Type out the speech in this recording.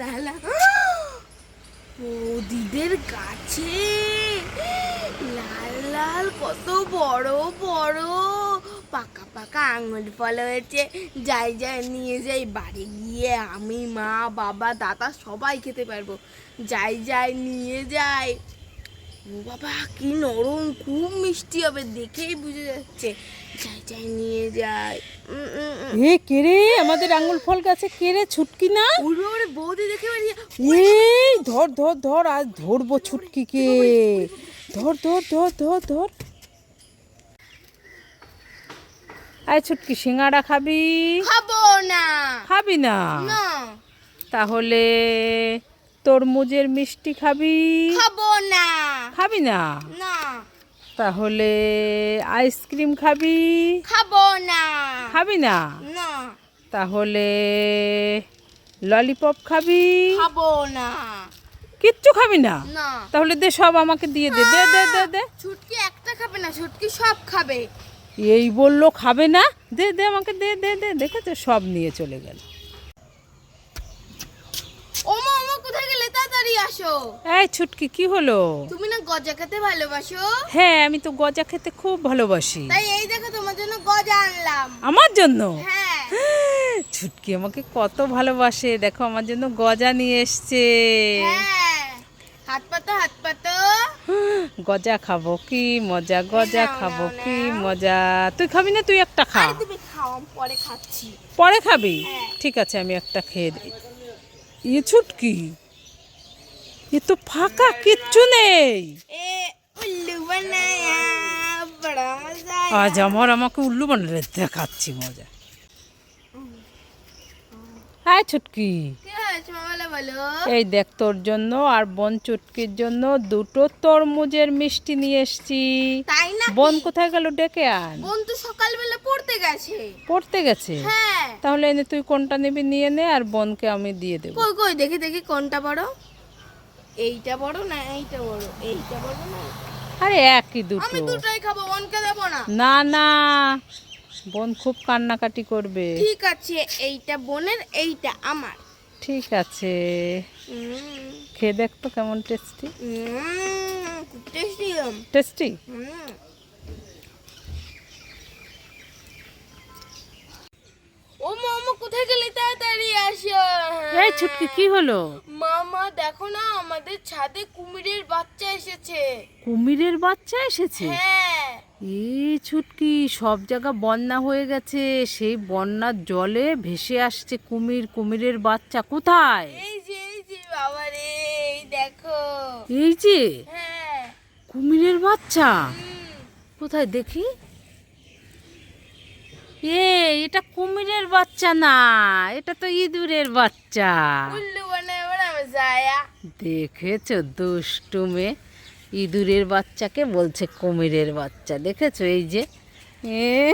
লাল বৌদিদের কাছে। লাল লাল, কত বড় বড়। পাকা পাকা আঙুল ফল হয়েছে। যাই যাই, নিয়ে যাই বাড়ি গিয়ে আমি, মা, বাবা, দাদা সবাই খেতে পারব। যাই যাই, নিয়ে যাই। ও বাবা কি নরম খুব মিষ্টি হবে দেখেই বুঝে যাচ্ছে। যাই যাই নিয়ে যাই। এ কেরে আমাদের আঙুল ফল গাছে কেরে ছুটকি না? উড়বে উড়বে বৌদি দেখে এই ধর ধর ধর আজ ধরবো ছুটকিকে ধর ধর ধর ধর ধর। আয় ছুটকি সিঙ্গাড়া খাবি? খাব না। খাবি না। তাহলে তরমুজের মিষ্টি খাবি? খাব না। খাবি না? না। তাহলে আইসক্রিম খাবি? খাব না। খাবি না? না। তাহলে ললিপপ খাবি? খাব না। কিচ্ছু খাবি না? না। তাহলে দে সব আমাকে দিয়ে দে দে দে দে দে। ছুটকি একটা খাবে না ছুটকি সব খাবে। এই বলল খাবে না? দে দে আমাকে দে দে দে দেখেছ? সব নিয়ে চলে গেল ওমা ওমা কোথায় গেলে তাড়াতাড়ি এই ছুটকি কি হলো? তুমি না গজা খেতে ভালোবাসো? হ্যাঁ আমি তো গজা খেতে খুব ভালোবাসি। তাই এই দেখো তোমার জন্য গজা আনলাম। আমার জন্য? হ্যাঁ। ছুটকি আমাকে কত ভালোবাসে। দেখো আমার জন্য গজা নিয়ে এসছে। হ্যাঁ। হাত পাতো হাত পাতো। গজা খাব কি মজা গজা খাব কি মজা। তুই খাবি না? তুই একটা খা। খাও পরে খাচ্ছি। পরে খাবি? হ্যাঁ। ঠিক আছে আমি একটা খেয়ে দিই। ইয়ে ছুটকি? এ তো ফাঁকা কিচ্ছু নেই। আজ আমার আমাকে উল্লু বানালে দেখাচ্ছি মজা। হাই ছুটকি এই দেখ তোর জন্য আর বোন চুটকির জন্য দুটো তরমুজের মিষ্টি নিয়ে এসছি। বোন কোথায় গেল ডেকে আন। বোন তো সকালবেলা পড়তে গেছে। পড়তে গেছে? হ্যাঁ। তাহলে এনে তুই কোনটা নিবি নিয়ে নে আর বোনকে আমি দিয়ে দেবো। কই কই দেখি দেখি কোনটা বড় এইটা বড় না এইটা বড়? এইটা বড় না? আরে একই দুটো। আমি দুটোই খাব বোনকে দেব না। না না। বোন খুব কান্নাকাটি করবে। ঠিক আছে এইটা বোনের এইটা আমার। ঠিক আছে। খেয়ে দেখতো কেমন টেস্টি টেস্টি টেস্টি মামা কোথায় গেলে? তাড়াতাড়ি আসো। এই ছুটকি কি হলো? মামা দেখো না আমাদের ছাদে কুমিরের বাচ্চা এসেছে। কুমিরের বাচ্চা এসেছে? হ্যাঁ। এই ছুটকি সব জায়গা বন্যা হয়ে গেছে। সেই বন্যার জলে ভেসে আসছে কুমির কুমিরের বাচ্চা। কোথায়? এই যে এই যে বাবা রে এই দেখো। এই যে? হ্যাঁ। কুমিরের বাচ্চা? কোথায় দেখি? এ এটা কুমিরের বাচ্চা না এটা তো ইঁদুরের বাচ্চা। দেখেছ দুষ্টুমে ইঁদুরের বাচ্চাকে বলছে কুমিরের বাচ্চা দেখেছ এই যে? এ